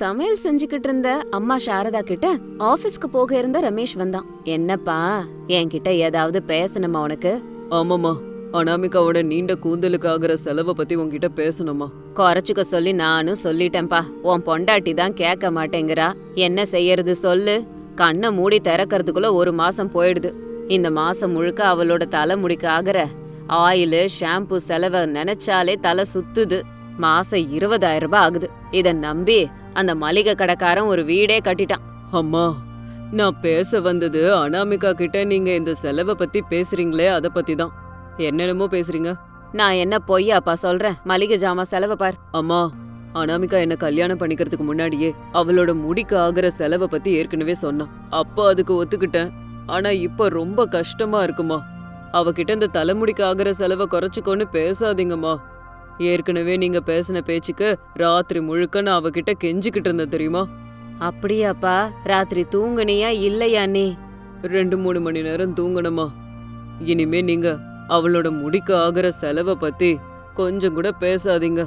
சமையல் செஞ்சுக்கிட்டு இருந்த அம்மா சாரதா கிட்ட ஆபீஸ்க்கு போக இருந்த ரமேஷ் வந்தான். என்னப்பா என்கிட்ட ஏதாவது பேசணுமா உனக்கு? ஆமாம்மா அனாமிகாவோட நீண்ட கூந்தலுக்கு ஆகுற செலவை பத்தி உன்கிட்ட பேசணுமா குறைச்சுக்க சொல்லி நானும் சொல்லிட்டேன்ப்பா. உன் பொண்டாட்டி தான் கேட்க மாட்டேங்கிறா. என்ன செய்யறது சொல்லு. கண்ணை மூடி திறக்கறதுக்குள்ள ஒரு மாசம் போயிடுது. இந்த மாசம் முழுக்க அவளோட தலைமுடிக்கு ஆகுற ஆயிலு ஷாம்பு செலவை நினைச்சாலே தலை சுத்துது. மாசம் இருபதாயிரம் ரூபாய் ஆகுது. இத நம்பி அந்த மளிகை கடைக்காரன் ஒரு வீடே கட்டிட்டான். அம்மா நான் பேச வந்தது அனாமிகா கிட்ட நீங்க இந்த செலவை பத்தி பேசுறீங்களே அத பத்தி தான். என்னென்னமோ பேசுறீங்க. நான் என்ன பொய்யாப்பா சொல்றேன்? மளிகை ஜாமான் செலவை பார். அம்மா அனாமிகா என்ன கல்யாணம் பண்ணிக்கிறதுக்கு முன்னாடியே அவளோட முடிக்கு ஆகுற செலவை பத்தி ஏற்கனவே சொன்னான். அப்போ அதுக்கு ஒத்துக்கிட்டேன். ஆனா இப்ப ரொம்ப கஷ்டமா இருக்குமா. அவகிட்ட இந்த தலைமுடிக்கு ஆகுற செலவை குறைச்சுக்கோன்னு பேசாதீங்கம்மா. ஏற்கனவே நீங்க பேசின பேச்சுக்கு ராத்திரி முழுக்க நான் அவகிட்ட கெஞ்சிக்கிட்டு இருந்தேன் தெரியுமா? அப்படியாப்பா ராத்திரி தூங்குனியா இல்லையா நீ? ரெண்டு மூணு மணி நேரம் தூங்கணுமா? இனிமே நீங்க அவளோட முடிக்கு ஆகுற செலவை பத்தி கொஞ்சம் கூட பேசாதீங்க.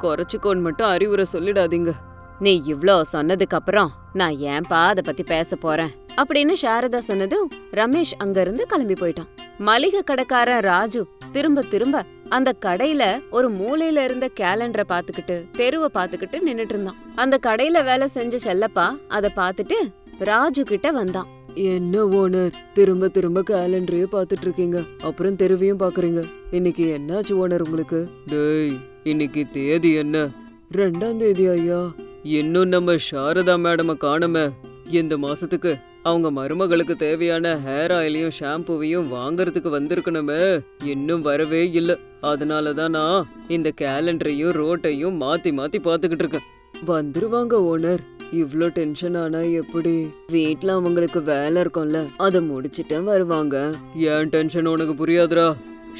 குறைச்சுக்கோன்னு மட்டும் அறிவுரை சொல்லிடாதீங்க. நீ இவ்ளோ சொன்னதுக்கு அப்புறம் நான் ஏன்பா அத பத்தி பேச போறேன்? அப்படின்னு சாரதா சொன்னதும் ரமேஷ் அங்கிருந்து கிளம்பி போயிட்டான். மளிகை கடைக்காரன் ராஜு திரும்ப திரும்ப அந்த கடையில ஒரு மூலையில இருந்த கேலண்டரை பாத்துக்கிட்டு தெருவை பாத்துக்கிட்டு நின்னுட்டு இருந்தான். அந்த கடையில வேலை செஞ்ச செல்லப்பா அத பாத்துட்டு ராஜு கிட்ட வந்தான். என்ன ஓனர்? திரும்ப திரும்ப கேலண்டரையே பார்த்துட்டு இருக்கீங்க. அப்புறம் தெருவையும் பாக்குறீங்க இன்னைக்கு என்னாச்சு ஓனர் உங்களுக்கு? டேய் இன்னைக்கு தேதி என்ன? ரெண்டாம் தேதி ஐயா. இன்னும் நம்ம சாரதா மேடம காணுமே. இந்த மாசத்துக்கு அவங்க மருமகளுக்கு தேவையான ஹேர் ஆயிலையும் ஷாம்புவையும் வாங்குறதுக்கு வந்திருக்கணுமே. இன்னும் வரவே இல்லை. அதனால தான் நான் இந்த கேலண்டரையும் ரோட்டையும் மாத்தி மாத்தி பார்த்துக்கிட்டு இருக்கேன். வந்துருவாங்க ஓனர் இவ்ளோ டென்ஷன் ஆனா எப்படி? வீட்ல அவங்களுக்கு வேலை இருக்கும்ல. அதை முடிச்சிட்டு வருவாங்க. ஏன் டென்ஷன் உனக்கு புரியாதுடா?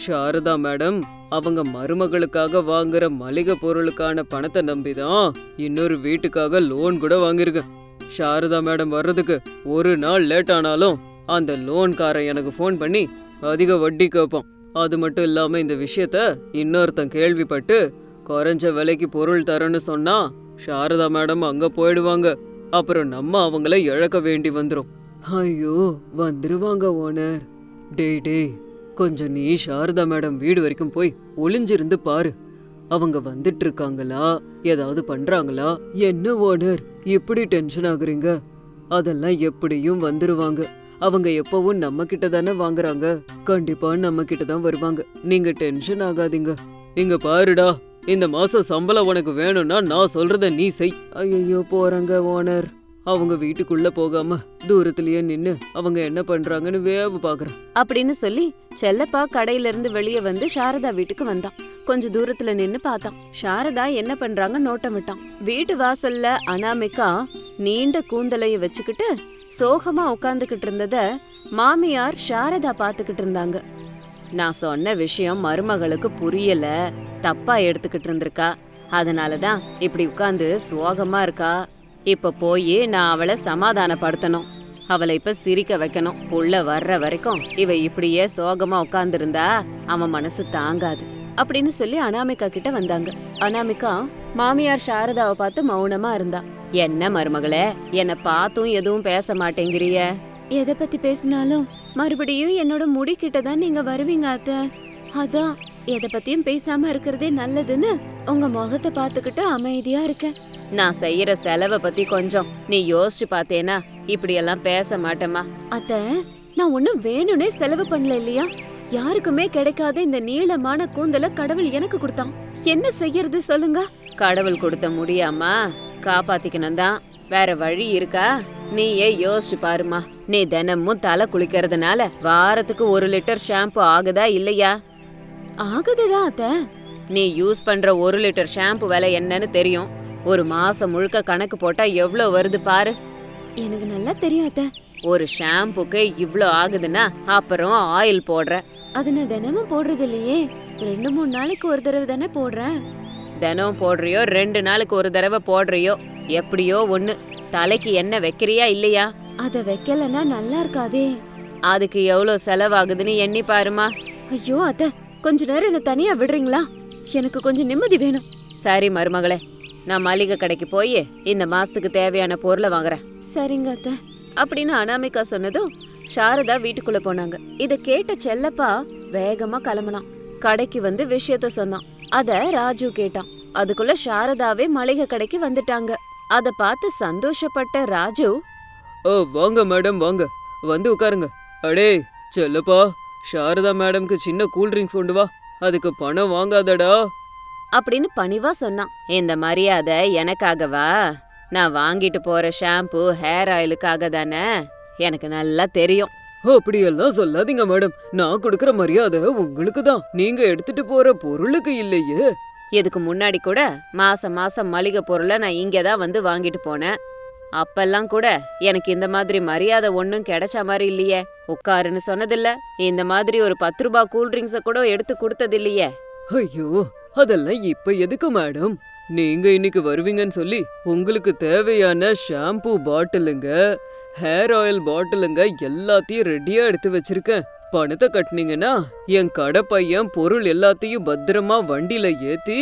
சாரதா மேடம் அவங்க மருமகளுக்காக வாங்குற மளிகை பொருளுக்கான பணத்தை நம்பிதான் இன்னொரு வீட்டுக்காக லோன் கூட வாங்கியிருக்கேன். சாரதா மேடம் வர்றதுக்கு ஒரு நாள் லேட் ஆனாலும் அந்த லோன்காரன் எனக்கு ஃபோன் பண்ணி அதிக வட்டி கேட்பான் அது மட்டும் இல்லாம இந்த விஷயத்த இன்னொருத்தன் கேள்விப்பட்டு குறைஞ்ச விலைக்கு பொருள் தரேன்னு சொன்னா சாரதா மேடம் அங்க போயிடுவாங்க. அப்புறம் நம்ம அவங்கள இழக்க வேண்டி வந்துடும் ஐயோ வந்துருவாங்க ஓனர். டேய் டேய் கொஞ்சம் நீ சாரதா மேடம் வீடு வரைக்கும் போய் ஒளிஞ்சிருந்து பாரு. அவங்க வந்துட்டு இருக்காங்களா ஏதாவது பண்றாங்களா? என்ன ஓனர்? இப்படி டென்ஷன் ஆகுறீங்க? அதெல்லாம் எப்படியும் வந்துருவாங்க. அவங்க எப்பவும் நம்ம கிட்ட தானே வாங்குறாங்க. கண்டிப்பா நம்ம கிட்ட தான் வருவாங்க. நீங்க டென்ஷன் ஆகாதீங்க. இங்க பாருடா இந்த மாசம் சம்பளம் உனக்கு வேணும்னா நான் சொல்றத நீ செய். ஐயோ போறாங்க ஓனர். அவங்க வீட்டுக்குள்ள போகாம தூரத்திலேயே நின்னு அவங்க என்ன பண்றாங்கன்னு வேவு பாக்குறேன். அப்படின்னு சொல்லி செல்லப்பா கடையில இருந்து வெளியே வந்து சாரதா வீட்டுக்கு வந்தான். கொஞ்ச தூரத்துல நின்னு பார்த்தான். சாரதா என்ன பண்றாங்க நோட்டமிட்டான் வீட்டு வாசல்ல அனாமிகா நீண்ட கூந்தலைய வச்சுக்கிட்டு சோகமா உட்காந்துக்கிட்டு இருந்தத மாமியார் சாரதா பாத்துக்கிட்டு இருந்தாங்க. நான் சொன்ன விஷயம் மருமகளுக்கு புரியல. தப்பா எடுத்துக்கிட்டு இருந்திருக்கா. அதனாலதான் இப்படி உட்காந்து சோகமா இருக்கா? இப்போ போய் நான் அவளை சமாதானப்படுத்தணும். அவளை இப்ப சிரிக்க வைக்கணும். புள்ள வர்ற வரைக்கும் இவ இப்படியே சோகமா உட்காந்துருந்தா அவன் மனசு தாங்காது. அப்படின்னு சொல்லி அனாமிகா கிட்ட வந்தாங்க. அனாமிகா மாமியார் சாரதாவை பார்த்து மௌனமா இருந்தா. என்ன மருமகளே என்ன பார்த்தும் எதுவும் பேச மாட்டேங்கிறிய. எதை பத்தி பேசினாலும் மறுபடியும் என்னோட முடி கிட்ட தான் நீங்க வருவீங்க அத்த. அதான் எதை பத்தியும் பேசாம இருக்கிறதே நல்லதுன்னு உங்க முகத்தை பார்த்துக்கிட்டு அமைதியா இருக்கேன். நான் செய்யற செலவை பத்தி கொஞ்சம் நீ யோசிச்சு பார்த்தேனா? இப்படி எல்லாம் பேச மாட்டேமா அத்த நான் ஒண்ணும் வேணும்னே செலவு பண்ணல இல்லையா? யாருக்குமே கிடைக்காத இந்த நீளமான கூந்தல கடவுள் எனக்கு கொடுத்தான். என்ன செய்யறது சொல்லுங்க? கடவுள் கொடுத்த முடியாமா காப்பாத்திக்கணும் தான். வேற வழி இருக்கா? நீயே யோசிச்சு பாருமா நீ தினமும் தலை குளிக்கிறதுனால வாரத்துக்கு ஒரு லிட்டர் ஷாம்பு ஆகுதா இல்லையா? ஆகுதுதான் அத்த. நீ யூஸ் பண்ற ஒரு லிட்டர் ஷாம்பு விலை என்னன்னு தெரியும். ஒரு மாசம் முழுக்க கணக்கு போட்டா எவ்வளவு வருது பாரு. எனக்கு நல்லா தெரியும் அத்த. ஒரு ஷாம்புக்கு இவ்ளோ ஆகுதுன்னா அப்புறம் ஆயில் போடுற. அது நான் தினமும் போடுறது இல்லையே. ரெண்டு மூணு நாளைக்கு ஒரு தடவை தானே போடுறேன். தினம் போடுறியோ ரெண்டு நாளுக்கு ஒரு தடவை போடுறியோ எப்படியோ ஒண்ணு. தலைக்கு எண்ணெய் வைக்கிறியா இல்லையா? அத வைக்கலன்னா நல்லா இருக்காதே. அதுக்கு எவ்வளவு செலவாகுதுன்னு எண்ணி பாருமா. ஐயோ அத்த கொஞ்ச நேரம் என்ன தனியா விடுறீங்களா? எனக்கு கொஞ்சம் நிம்மதி வேணும். சரி மருமகளே நான் மளிகை கடைக்கு போய் இந்த மாசத்துக்கு தேவையான பொருளை வாங்குறேன். சரிங்க அத்தை. அப்படின்னு அனாமிகா சொன்னதும் சாரதா வீட்டுக்குள்ள போனாங்க. இத கேட்ட செல்லப்பா வேகமா கிளம்புனான். கடைக்கு வந்து விஷயத்த சொன்னான். அத ராஜு கேட்டான். அதுக்குள்ள சாரதாவே மளிகை கடைக்கு வந்துட்டாங்க. அத பார்த்து சந்தோஷப்பட்ட ராஜு ஓ வாங்க மேடம் வாங்க. வந்து உட்காருங்க. அடே செல்லப்பா சாரதா மேடம்க்கு சின்ன கூல் ட்ரிங்க்ஸ் கொண்டு வா. அதுக்கு பணம் வாங்காதடா. அப்படின்னு பணிவா சொன்னான். இந்த மரியாதை எனக்காகவா? நான் வாங்கிட்டு போற ஷாம்பு ஹேர் ஆயிலுக்காக தானே? எனக்கு நல்லா தெரியும். அப்படியெல்லாம் சொல்லாதீங்க மேடம். நான் கொடுக்கற மரியாதை உங்களுக்கு தான். நீங்க எடுத்துட்டு போற பொருளுக்கு இல்லையே. இதுக்கு முன்னாடி கூட மாசம் மாசம் மளிகை பொருளை நான் இங்கே தான் வந்து வாங்கிட்டு போனேன். அப்பெல்லாம் கூட எனக்கு இந்த மாதிரி மரியாதை ஒன்றும் கிடைச்ச மாதிரி இல்லையே. உட்காருன்னு சொன்னதில்ல. இந்த மாதிரி ஒரு பத்து ரூபாய் கூல் ட்ரிங்க்ஸை கூட எடுத்து கொடுத்ததில்லையே ஐயோ அதெல்லாம் இப்ப எதுக்கு மேடம் நீங்க இன்னைக்கு வருவீங்கன்னு சொல்லி உங்களுக்கு தேவையான ஷாம்பு பாட்டிலுங்க ஹேர் ஆயில் பாட்டிலுங்க எல்லாத்தையும் ரெடியா எடுத்து வச்சிருக்கேன். பணத்தை கட்டுனீங்கன்னா என் கடை பையன் பொருள் எல்லாத்தையும் பத்திரமா வண்டியில ஏத்தி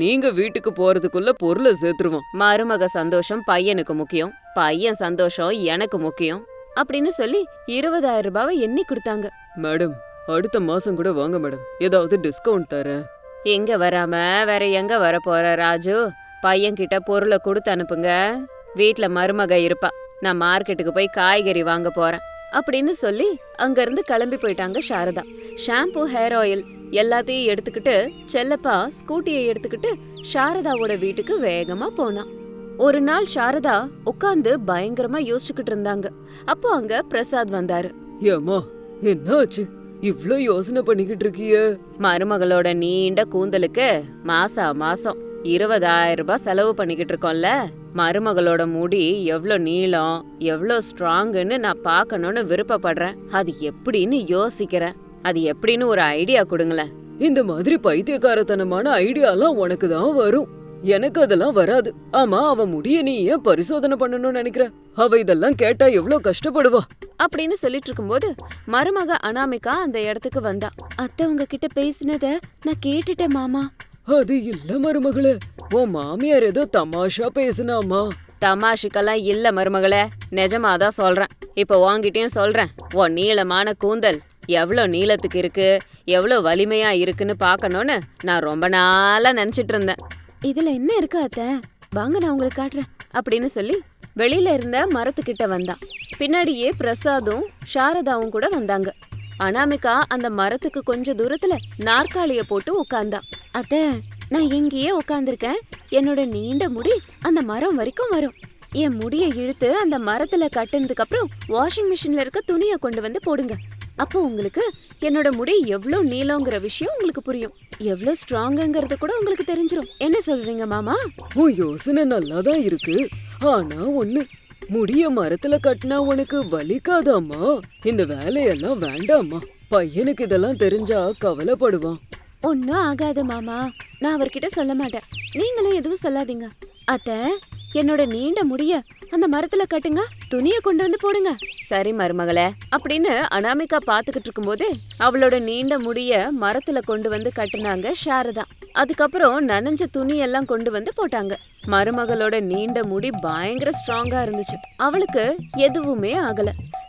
நீங்க வீட்டுக்கு போறதுக்குள்ள பொருளை சேர்த்துருவான். மருமக சந்தோஷம் பையனுக்கு முக்கியம் பையன் சந்தோஷம் எனக்கு முக்கியம் அப்படின்னு சொல்லி இருபதாயிரம் ரூபாவை எண்ணி கொடுத்தாங்க. மேடம் அடுத்த மாசம் கூட வாங்க மேடம் ஏதாவது டிஸ்கவுண்ட் தரேன். இங்க வராம? வேற எங்க வர போற ராஜு? பையன்கிட்ட பொருளை கொடுத்து அனுப்புங்க. வீட்ல மருமக இருப்பா. நான் மார்க்கெட்டுக்கு போய் காய்கறி வாங்க போறேன். அப்படின்னு சொல்லி அங்கிருந்து கிளம்பி போயிட்டாங்க சாரதா. ஷாம்பு ஹேர் ஆயில் எல்லாத்தையும் எடுத்துக்கிட்டு செல்லப்பா ஸ்கூட்டியை எடுத்துக்கிட்டு சாரதாவோட வீட்டுக்கு வேகமா போனான் ஒரு நாள் சாரதா உட்காந்து பயங்கரமா யோசிச்சுக்கிட்டு இருந்தாங்க. அப்போ அங்க பிரசாத் வந்தாரு. ஏமா என்ன ஆச்சு? இவ்ளோ யோசனை பண்ணிக்கிட்டு இருக்கிய? மருமகளோட நீண்ட கூந்தலுக்கு மாசா மாசம் இருபதாயிரம் ரூபாய் செலவு பண்ணிக்கிட்டு இருக்கோம்ல. மருமகளோட முடி எவ்ளோ நீளம் எவ்ளோ ஸ்ட்ராங்குன்னு நான் பார்க்கணும்னு விருப்பப்படுறேன். அது எப்படின்னு யோசிக்கிறேன். அது எப்படின்னு ஒரு ஐடியா கொடுங்களேன். இந்த மாதிரி பைத்தியக்காரத்தனமான ஐடியாலாம் உனக்கு தான் வரும். எனக்கு அதெல்லாம் வராது. ஆமா அவ முடிய நீ ஏன் பரிசோதனை பண்ணணும்னு நினைக்கிற? அவ இதெல்லாம் கேட்டா எவ்ளோ கஷ்டப்படுவா? அப்படின்னு சொல்லிட்டு இருக்கும்போது மருமக அனாமிகா அந்த இடத்துக்கு வந்தா. அத்தை உங்ககிட்ட பேசினத நான் கேட்டுட்டேன் மாமா. அது இல்ல மருமகளே. உன் மாமியார் ஏதோ தமாஷா பேசுனாமா? தமாஷுக்கெல்லாம் இல்ல மருமகளே. நிஜமாதான் சொல்றேன். இப்போ உன்கிட்டயும் சொல்றேன். உன் நீளமான கூந்தல் எவ்வளோ நீளத்துக்கு இருக்கு? எவ்வளோ வலிமையா இருக்குன்னு பார்க்கணும்னு நான் ரொம்ப நாளா நினைச்சிட்டு இருந்தேன். இதுல என்ன இருக்கு அத்த? வாங்க நான் உங்களுக்கு காட்டுறேன் அப்படின்னு சொல்லி வெளியில இருந்த மரத்துக்கிட்ட வந்தான். பின்னாடியே பிரசாதும் சாரதாவும் கூட வந்தாங்க. அனாமிகா அந்த மரத்துக்கு கொஞ்ச தூரத்துல நாற்காலிய போட்டு உட்கார்ந்தா அத்த நான் எங்கேயே உட்காந்துருக்கேன் என்னோட நீண்ட முடி அந்த மரம் வரைக்கும் வரும். என் முடியை இழுத்து அந்த மரத்துல கட்டினதுக்கு அப்புறம் வாஷிங் மிஷின்ல இருக்க துணியை கொண்டு வந்து போடுங்க. அப்போ உங்களுக்கு என்னோட முடி எவ்வளோ நீளங்கிற விஷயம் உங்களுக்கு புரியும். எவ்வளோ ஸ்ட்ராங்குங்கிறது கூட உங்களுக்கு தெரிஞ்சிரும். என்ன சொல்றீங்க மாமா? உன் யோசனை நல்லாதான் இருக்கு. ஆனா ஒண்ணு முடிய மரத்துல கட்டினா உனக்கு வலிக்காதாம்மா? இந்த வேலையெல்லாம் வேண்டாம்மா. பையனுக்கு இதெல்லாம் தெரிஞ்சா கவலைப்படுவான். ஒன்னும் ஆகாது மாமா. நான் அவர்கிட்ட சொல்ல மாட்டேன். நீங்களும் எதுவும் சொல்லாதீங்க. அத்த என்னோட நீண்ட முடிய அந்த மரத்துல கட்டுங்க. துணிய கொண்டு வந்து போடுங்க. சரி மருமகளே. அப்படின்னு அனாமிகா பாத்துக்கிட்டு இருக்கும்போது அவளோட நீண்ட முடிய மரத்துல கொண்டு வந்து கட்டுனாங்க சாரதா. அதுக்கப்புறம் நனைஞ்ச துணியெல்லாம் கொண்டு வந்து போட்டாங்க. மருமகளோட நீண்ட முடி பயங்கர ஸ்ட்ராங்கா இருந்துச்சு. அவளுக்கு எதுவுமே ஆகல.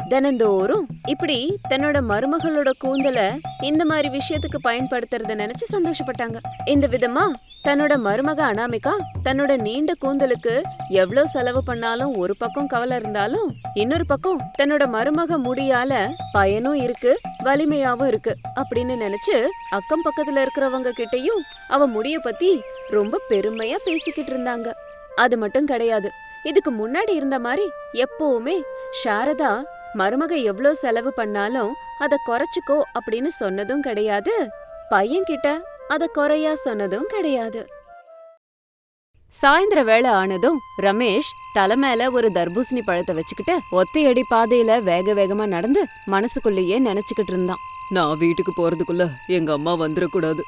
தினந்தோறும் இப்படி தன்னோட மருமகளோட கூந்தல இந்த மாதிரி விஷயத்துக்கு பயன்படுத்துறத நினைச்சு சந்தோஷப்பட்டாங்க. இந்த விதமா தன்னோட மருமக அனாமிகா தன்னோட நீண்ட கூந்தலுக்கு எவ்வளவு செலவு பண்ணாலும் ஒரு பக்கம் கவலை இருந்தாலும் இன்னொரு பக்கம் தன்னோட மருமக முடியால பயனும் இருக்கு வலிமையாவும் இருக்கு அப்படின்னு நினைச்சு அக்கம் பக்கத்துல இருக்கிறவங்க கிட்டயும் அவ முடிய பத்தி ரொம்ப பெருமையா பேசிக்கிட்டு இருந்தாங்க. அது மட்டும் கிடையாது. இதுக்கு முன்னாடி இருந்த மாதிரி எப்பவுமே சாரதா மருமக எவ்ளோ செலவு பண்ணாலும் அத குறைச்சுக்கோ அப்படின்னு சொன்னதும் கிடையாது. பையன்கிட்ட அத குறையா சொன்னதும் கிடையாது. சாயந்தர வேளை ஆனதும் ரமேஷ் தலை மேல ஒரு தர்பூசணி பழத்தை வச்சுக்கிட்டு ஒத்தையடி பாதையில வேக வேகமா நடந்து மனசுக்குள்ளேயே நினைச்சுக்கிட்டு இருந்தான். நான் வீட்டுக்கு போறதுக்குள்ள எங்க அம்மா வந்துடக்கூடாது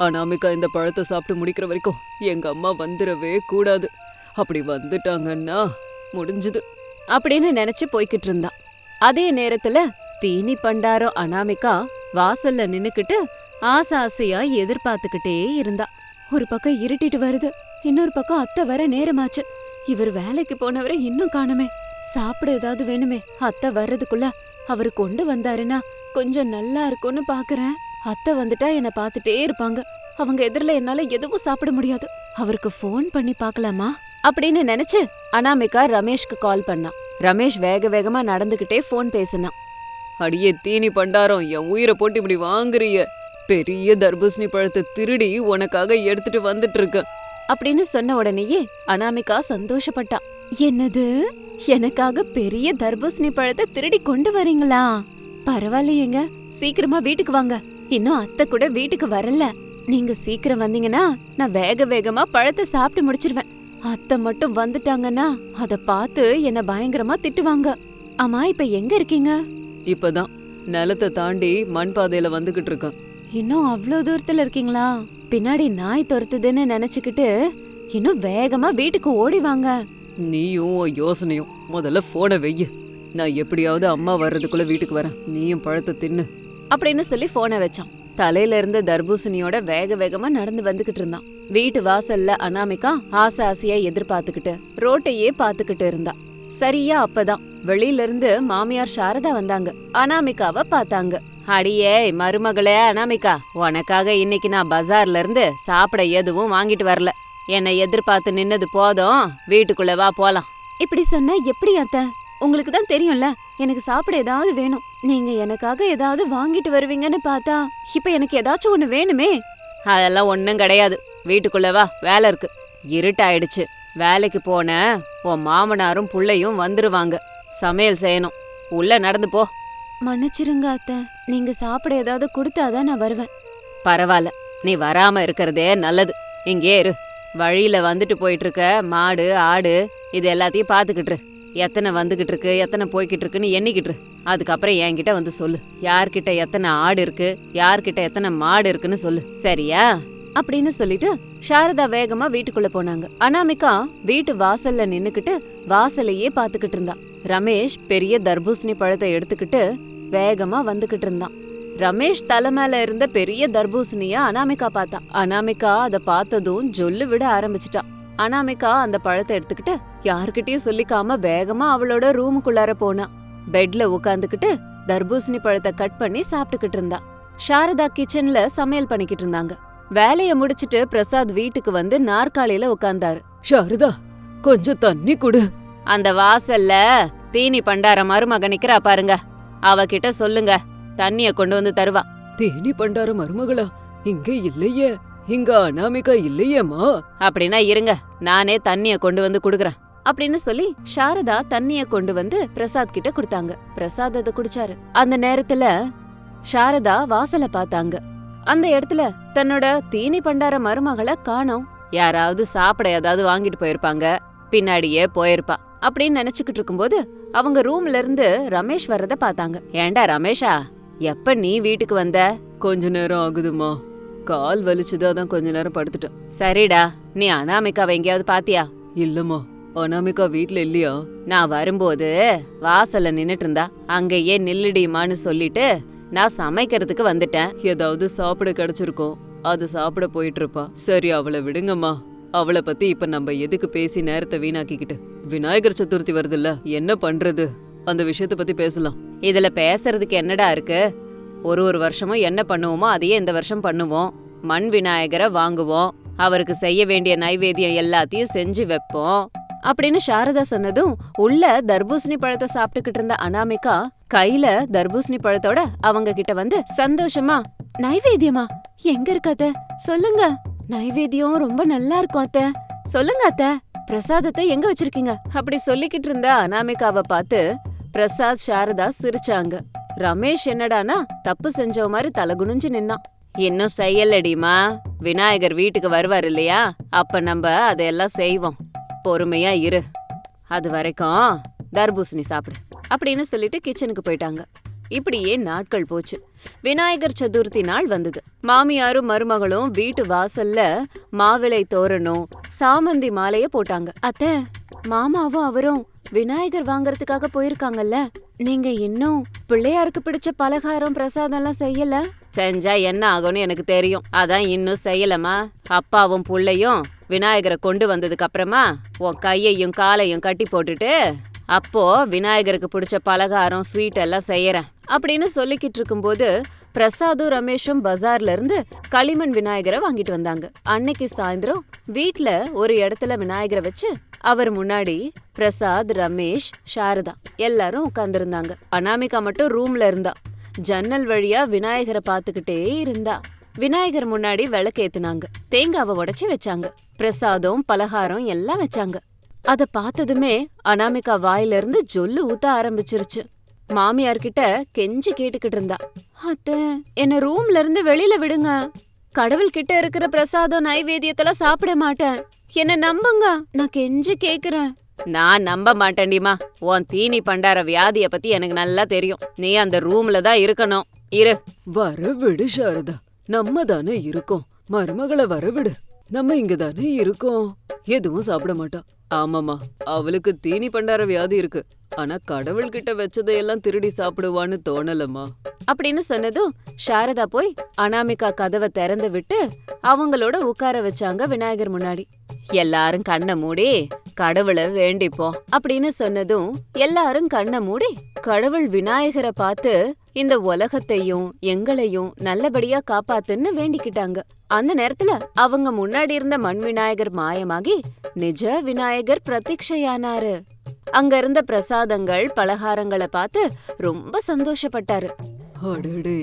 அனாமிகா இந்த பழத்தை சாப்பிட்டு முடிக்கிற வரைக்கும் எங்க அம்மா வந்துடவே கூடாது. அப்படி வந்துட்டாங்கன்னா முடிஞ்சுது. அப்படின்னு நினைச்சு போய்கிட்டு இருந்தான். அதே நேரத்துல தீனி பண்டாரம் அனாமிகா வாசல்ல நின்னுக்கிட்டு ஆசை ஆசையா எதிர்பார்த்துக்கிட்டே இருந்தா ஒரு பக்கம் இருட்டிட்டு வருது. இன்னொரு பக்கம் அத்தை வர நேரமாச்சு. இவர் வேலைக்கு போனவரை இன்னும் காணுமே. சாப்பிட ஏதாவது வேணுமே. அத்தை வர்றதுக்குள்ள அவர் கொண்டு வந்தாருன்னா கொஞ்சம் நல்லா இருக்கும்னு பாக்குறேன். அத்தை வந்துட்டா என்ன பார்த்துட்டே இருப்பாங்க. அவங்க எதிரில என்னால எதுவும் சாப்பிட முடியாது. அவருக்கு ஃபோன் பண்ணி பார்க்கலாமா? அப்படின்னு நினைச்சு அனாமிகா ரமேஷ்க்கு கால் பண்ணான் ரமேஷ் வேக வேகமா நடந்துகிட்டே ஃபோன் பேசினான் அடியே தீனி பண்டாரம் என் உயிரை போட்டு இப்படி வாங்குறிய பெரிய தர்பூசணி பழத்தை திருடி உனக்காக எடுத்துட்டு வந்துட்டு இருக்கேன். அப்படின்னு சொன்ன உடனேயே அனாமிகா சந்தோஷப்பட்டா. என்னது? எனக்காக பெரிய தர்பூசணி பழத்தை திருடி கொண்டு வரீங்களா? பரவாயில்லையேங்க. சீக்கிரமா வீட்டுக்கு வாங்க. இன்னும் அத்தை கூட வீட்டுக்கு வரல. நீங்க சீக்கிரம் வந்தீங்கன்னா நான் வேக வேகமா பழத்தை சாப்பிட்டு முடிச்சிருவேன். அத்தை மட்டும் வந்துட்டாங்கன்னா அத பார்த்து என்ன பயங்கரமா திட்டுவாங்க. ஆமா இப்ப எங்க இருக்கீங்க? இப்பதான். நிலத்தை தாண்டி மண் பாதையில வந்துகிட்டு இருக்கேன். இன்னும் அவ்வளவு தூரத்துல இருக்கீங்களா? பின்னாடி நாய் துரத்துதுன்னு நினைச்சுக்கிட்டு இன்னும் வேகமா வீட்டுக்கு ஓடி வாங்க. நீயும் உன் யோசனையும் முதல்ல போனை வெய்யு. நான் எப்படியாவது அம்மா வர்றதுக்குள்ள வீட்டுக்கு வரேன். நீயும் பழத்தை தின்னு. அப்படின்னு சொல்லி போனை வச்சான். தலையில இருந்த தர்பூசணியோட வேக வேகமா நடந்து வந்துகிட்டு இருந்தான். வீட்டு வாசல்ல அனாமிகா ஆசை ஆசையா எதிர்பார்த்துக்கிட்டு ரோட்டையே பாத்துக்கிட்டு இருந்தா. சரியா அப்பதான். வெளியில இருந்து மாமியார் சாரதா வந்தாங்க. அனாமிகாவை பார்த்தாங்க. அடியே மருமகளே அனாமிகா உனக்காக இன்னைக்கு நான் பஜார்ல இருந்து சாப்பிட எதுவும் வாங்கிட்டு வரல. என்னை எதிர்பார்த்து நின்னது போதும் வீட்டுக்குள்ள வா போலாம். இப்படி சொன்னா எப்படி அத்தை? உங்களுக்கு தான் தெரியும்ல எனக்கு சாப்பிட ஏதாவது வேணும். நீங்க எனக்காக ஏதாவது வாங்கிட்டு வருவீங்கன்னு பார்த்தா இப்ப எனக்கு ஏதாச்சும் ஒண்ணு வேணுமே. அதெல்லாம் ஒண்ணும் கிடையாது. வீட்டுக்குள்ள வா வேலை இருக்கு. இருட்டாயிடுச்சு. வேலைக்கு போன உன் மாமனாரும் புள்ளையும் வந்துருவாங்க. சமையல் செய்யணும். உள்ள நடந்து போ. மன்னிச்சிருங்க அத்தை. நீங்க சாப்பிட ஏதாவது கொடுத்தாதான் நான் வருவேன். பரவாயில்ல. நீ வராம இருக்கிறதே நல்லது. இங்கே இரு. வழியில வந்துட்டு போயிட்டு இருக்க மாடு ஆடு இது எல்லாத்தையும் பாத்துக்கிட்டு இரு. எத்தனை வந்துகிட்டு இருக்கு எத்தனை போய்கிட்டு இருக்குன்னு எண்ணிக்கிட்டு. அதுக்கப்புறம் என்கிட்ட வந்து சொல்லு. யார்கிட்ட எத்தனை ஆடு இருக்கு யார்கிட்ட எத்தனை மாடு இருக்குன்னு சொல்லு. சரியா? அப்படின்னு சொல்லிட்டு சாரதா வேகமா வீட்டுக்குள்ள போனாங்க. அனாமிகா வீட்டு வாசல்ல நின்னுக்கிட்டு வாசலையே பாத்துக்கிட்டு இருந்தா. ரமேஷ் பெரிய தர்பூசணி பழத்தை எடுத்துக்கிட்டு வேகமா வந்துகிட்டு இருந்தான். ரமேஷ் தலை மேல இருந்த பெரிய தர்பூசணிய அனாமிகா பார்த்தா அனாமிகா அத பார்த்ததும் ஜொல்லு விட ஆரம்பிச்சிட்டான். அனாமிகா அந்த பழத்தை எடுத்துக்கிட்டு யார்கிட்டயும் சொல்லிக்காம வேகமா அவளோட ரூமுக்குள்ளார போனா. பெட்ல உட்காந்துக்கிட்டு தர்பூசணி பழத்தை கட் பண்ணி சாப்பிட்டுக்கிட்டு இருந்தா. சாரதா கிச்சன்ல சமையல் பண்ணிக்கிட்டு இருந்தாங்க. வேலைய முடிச்சிட்டு பிரசாத் வீட்டுக்கு வந்து நாற்காலியில உட்கார்ந்தாரு சாரதா கொஞ்சம் தண்ணி கொடு. அந்த வாசல்ல தீனி பண்டார மருமக நிக்கிறா பாருங்க. அவகிட்ட சொல்லுங்க. தண்ணிய கொண்டு வந்து தருவா. தேனி பண்டார மருமகளா இங்க இல்லையே. இங்க அனாமிகா இல்லையேம்மா? அப்படின்னா இருங்க நானே தண்ணிய கொண்டு வந்து குடுக்கறேன். அப்படின்னு சொல்லி சாரதா தண்ணிய கொண்டு வந்து பிரசாத் கிட்ட கொடுத்தாங்க. பிரசாத் அதை குடிச்சாரு. அந்த நேரத்துல சாரதா வாசல பார்த்தாங்க. அந்த இடத்துல தன்னோட தீனி பண்டார மருமகளை காணோம். யாராவது சாப்பிட ஏதாவது வாங்கிட்டு போயிருப்பாங்க. பின்னாடியே போயிருப்பா. அப்படின்னு நினைச்சுக்கிட்டு இருக்கும்போது அவங்க ரூம்ல இருந்து ரமேஷ் வர்றத பார்த்தாங்க. ஏண்டா ரமேஷா எப்ப நீ வீட்டுக்கு வந்த? கொஞ்ச நேரம் ஆகுதுமா கால் வலிச்சுதான் தான் கொஞ்ச நேரம் படுத்துட்டேன். சரிடா நீ அனாமிகாவை எங்கேயாவது பாத்தியா? இல்லம்மா அனாமிகா வீட்ல இல்லையா? நான் வரும்போது வாசல்ல நின்னுட்டு இருந்தா அங்கேயே நில்லுடிமான்னு சொல்லிட்டு நான் சமைக்கிறதுக்கு வந்துட்டேன். ஏதாவது சாப்பிட கிடைச்சிருக்கும். அது சாப்பிட போயிட்டு இருப்பா. சரி அவளை விடுங்கம்மா. அவளை பத்தி இப்ப நம்ம எதுக்கு பேசி நேரத்தை வீணாக்கிக்கிட்டு? விநாயகர் சதுர்த்தி வருதுல்ல என்ன பண்றது? அந்த விஷயத்த பத்தி பேசலாம். இதுல பேசுறதுக்கு என்னடா இருக்கு? ஒரு ஒரு வருஷமும் என்ன பண்ணுவோமோ அதையே இந்த வருஷம் பண்ணுவோம். மண் விநாயகரை வாங்குவோம். அவருக்கு செய்ய வேண்டிய நைவேத்தியம் எல்லாத்தையும் செஞ்சு வைப்போம். அப்படின்னு சாரதா சொன்னதும் உள்ள தர்பூசணி பழத்தை சாப்பிட்டுக்கிட்டு இருந்த அனாமிகா கையில தர்பூசணி பழத்தோட அவங்க கிட்ட வந்து சந்தோஷமா? நைவேத்தியமா? எங்க இருக்காத சொல்லுங்க. நைவேத்தியம் ரொம்ப நல்லா இருக்கும் அத்த. சொல்லுங்க அத்த. பிரசாதத்தை எங்க வச்சிருக்கீங்க? அப்படி சொல்லிக்கிட்டு இருந்த அனாமிகாவை பார்த்து பிரசாத் சாரதா சிரிச்சாங்க. ரமேஷ் என்னடானா தப்பு செஞ்சவ மாதிரி தலை குனிஞ்சு நின்னான். இன்னும் செய்யலடிமா. விநாயகர் வீட்டுக்கு வருவார் இல்லையா? அப்ப நம்ம அதையெல்லாம் செய்வோம். பொறுமையா இரு. அது வரைக்கும் தர்பூசணி சாப்பிடு. அப்படின்னு சொல்லிட்டு கிச்சனுக்கு போயிட்டாங்க. இப்படியே நாட்கள் போச்சு. விநாயகர் சதுர்த்தி நாள் வந்தது. மாமியாரும் மருமகளும் வீட்டு வாசல்ல மாவிளை தோரணம் சாமந்தி மாலைய போட்டாங்க. அத்தை மாமாவும் அவரும் விநாயகர் வாங்கறதுக்காக போயிருக்காங்கல்ல. நீங்க இன்னும் பிள்ளையாருக்கு பிடிச்ச பலகாரம் பிரசாதம் எல்லாம் செய்யல? செஞ்சா என்ன ஆகும்னு எனக்கு தெரியும். அதான் இன்னும் செய்யலமா அப்பாவும் புள்ளையும் விநாயகரை கொண்டு வந்ததுக்கு அப்புறமா உன் கையையும் காலையும் கட்டி போட்டுட்டு அப்போ விநாயகருக்கு பிடிச்ச பலகாரம் ஸ்வீட் எல்லாம் செய்யறேன் அப்படின்னு சொல்லிக்கிட்டு இருக்கும்போது பிரசாதும் ரமேஷும் பஜார்ல இருந்து களிமண் விநாயகரை வாங்கிட்டு வந்தாங்க. அன்னைக்கு சாயந்தரம் வீட்ல ஒரு இடத்துல விநாயகரை வச்சு அவர் முன்னாடி பிரசாத் ரமேஷ் சாரதா எல்லாரும் உட்கார்ந்துருந்தாங்க. அனாமிகா மட்டும் ரூம்ல இருந்தா. ஜன்னல் வழியா விநாயகரை பார்த்துக்கிட்டே இருந்தா. விநாயகர் முன்னாடி விளக்கேத்துனாங்க தேங்காவை உடைச்சு வச்சாங்க. பிரசாதம் பலகாரம் எல்லாம் வச்சாங்க. அத பார்த்ததுமே அனாமிகா வாயில இருந்து ஜொல்லு ஊத்த ஆரம்பிச்சிருச்சு. மாமியார் கிட்ட கெஞ்சி கேட்டுக்கிட்டு இருந்தா. அத்த என்ன ரூம்ல இருந்து வெளியில விடுங்க. கடவுள் கிட்ட இருக்கிற பிரசாதம் நைவேத்தியத்தெல்லாம் சாப்பிட மாட்டேன். என்ன நம்புங்க நான் கெஞ்சி கேக்குறேன். நான் நம்ப மாட்டேன்டிமா உன் தீனி பண்டார வியாதிய பத்தி எனக்கு நல்லா தெரியும். நீ அந்த ரூம்ல தான் இருக்கணும். இரு. வர விடு சாரதா. நம்ம தானே இருக்கோம். மருமகளை வரவிடு நம்ம இங்க தானே இருக்கோம். எதுவும் சாப்பிட மாட்டோம். ஆமாமா அவளுக்கு தீனி பண்டார வியாதி இருக்கு. ஆனா கடவுள்கிட்ட வச்சதையெல்லாம் திருடி சாப்பிடுவான்னு தோணலம்மா. அப்படின்னு சொன்னதும் சாரதா போய் அனாமிகா கதவை திறந்து விட்டு அவங்களோட உட்கார வச்சாங்க விநாயகர் முன்னாடி. எல்லாரும் கண்ணை மூடி கடவுளை வேண்டிப்போம். அப்படின்னு சொன்னதும் எல்லாரும் கண்ணை மூடி கடவுள் விநாயகரை பார்த்து இந்த உலகத்தையும் எங்களையும் நல்லபடியா காப்பாத்துன்னு வேண்டிக்கிட்டாங்க. அந்த நேரத்துல அவங்க முன்னாடி இருந்த மண் விநாயகர் மாயமாகி நிஜ விநாயகர் பிரத்யக்ஷையானாரு அங்க இருந்த பிரசாதங்கள் பலகாரங்களை பார்த்து ரொம்ப சந்தோஷப்பட்டாரு. அடடே!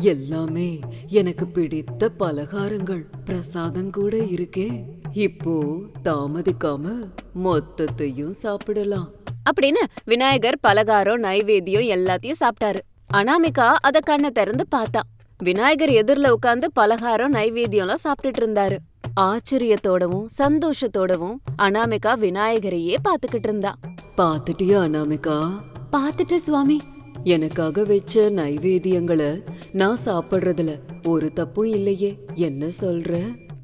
எல்லாமே எனக்கு பிடித்த பலகாரங்கள். பிரசாதம் கூட இருக்கே. இப்போ தாமதிக்காம மொத்தத்தையும் சாப்பிடலாம். அப்படின்னு விநாயகர் பலகாரம் நைவேத்தியம் எல்லாத்தையும் சாப்பிட்டாரு. அனாமிகா அத கண்ணை திறந்து பார்த்தா. விநாயகர் எதிர்ல உட்கார்ந்து பலகாரம் நைவேத்தியம்லாம் சாப்பிட்டுட்டு இருந்தாரு. ஆச்சரியத்தோடவும் சந்தோஷத்தோடவும் அனாமிகா விநாயகரையே பாத்துக்கிட்டு இருந்தா. பாத்துட்டியா அனாமிகா? பாத்துட்டு சுவாமி. எனக்காக வச்ச நைவேத்தியங்களை நான் சாப்பிடுறதுல ஒரு தப்பும் இல்லையே. என்ன சொல்ற?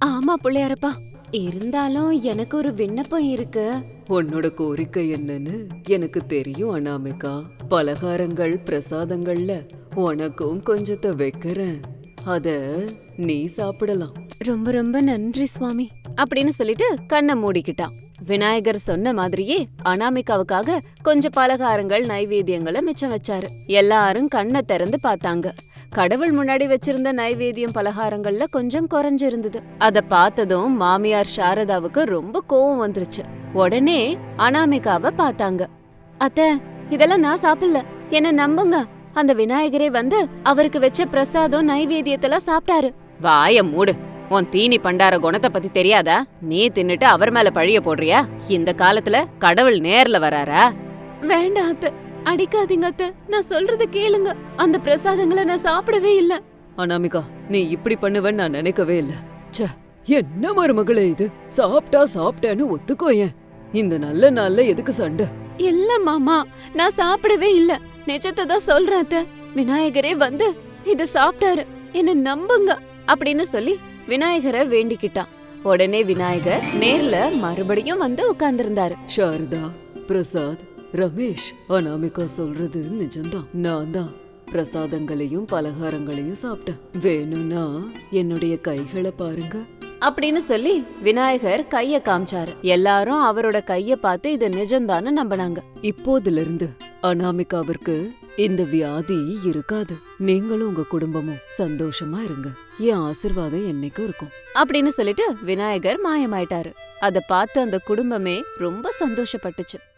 ஆமா பிள்ளையாரப்பா. இருந்தாலும் எனக்கு ஒரு விண்ணப்பம் இருக்கு. உன்னோட கோரிக்கை என்னன்னு எனக்கு தெரியும் அனாமிகா. பலகாரங்கள் பிரசாதங்கள்ல உனக்கும் கொஞ்சத்தை வைக்கிறேன். அத நீ சாப்பிடலாம். ரொம்ப ரொம்ப நன்றி சுவாமி. அப்படின்னு சொல்லிட்டு கண்ணை மூடிக்கிட்டான். விநாயகர் சொன்ன மாதிரியே அனாமிகாவுக்காக கொஞ்சம் பலகாரங்கள் நைவேத்தியங்களை மிச்சம் வச்சாரு. எல்லாரும் கண்ணை திறந்து பார்த்தாங்க. கடவுள் முன்னாடி வச்சிருந்த நைவேத்தியம் பலகாரங்கள்ல கொஞ்சம் குறைஞ்சிருந்தது. அத பார்த்ததும் மாமியார் சாரதாவுக்கு ரொம்ப கோவம் வந்துருச்சு. உடனே அனாமிகாவை பார்த்தாங்க. அத்த இதெல்லாம் நான் சாப்பிடல. என்ன நம்புங்க. அந்த விநாயகரே வந்து அவருக்கு வச்ச பிரசாதம் நைவேத்தியத்தெல்லாம் சாப்பிட்டாரு. வாய மூடு. உன் தீனி பண்டார குணத்தை பத்தி தெரியாதா? நீ தின்னுட்டு அவர் மேல பழிய போடுறியா? இந்த காலத்துல கடவுள் நேர்ல வராரா? வேண்டாம் அத்த. அடிக்காதீங்க அத்த. நான் சொல்றத கேளுங்க. அந்த பிரசாதங்களை நான் சாப்பிடவே இல்ல. அனாமிகா நீ இப்படி பண்ணுவேன்னு நான் நினைக்கவே இல்ல. ச்சே என்ன மருமகளே இது? சாப்பிட்டா சாப்பிட்டேன்னு ஒத்துக்கோயேன் இந்த நல்ல நாள்ல எதுக்கு சண்டை? இல்ல மாமா. நான் சாப்பிடவே இல்ல. நிஜத்தை தான் சொல்றாத்த விநாயகரே வந்து இத சாப்பிட்டாரு. என்ன நம்புங்க அப்படின்னு சொல்லி விநாயகரை வேண்டிக்கிட்டான். உடனே விநாயகர் நேர்ல மறுபடியும் வந்து உட்கார்ந்திருந்தாரு. சாரதா பிரசாத் ரமேஷ் அனாமிகா சொல்றது நிஜம்தான். நான் தான் பிரசாதங்களையும் பலகாரங்களையும் சாப்பிட்டேன். வேணும்னா என்னுடைய கைகளை பாருங்க. அப்படின்னு சொல்லி விநாயகர் கைய காமிச்சாரு. எல்லாரும் அவரோட கைய பார்த்து இது நிஜம்தான்னு நம்பினாங்க. இப்போதுல இருந்து அனாமிகாவிற்கு இந்த வியாதி இருக்காது. நீங்களும் உங்க குடும்பமும் சந்தோஷமா இருங்க. என் ஆசிர்வாதம் என்னைக்கும் இருக்கும். அப்படின்னு சொல்லிட்டு விநாயகர் மாயமாயிட்டாரு. அதை பார்த்து அந்த குடும்பமே ரொம்ப சந்தோஷப்பட்டுச்சு.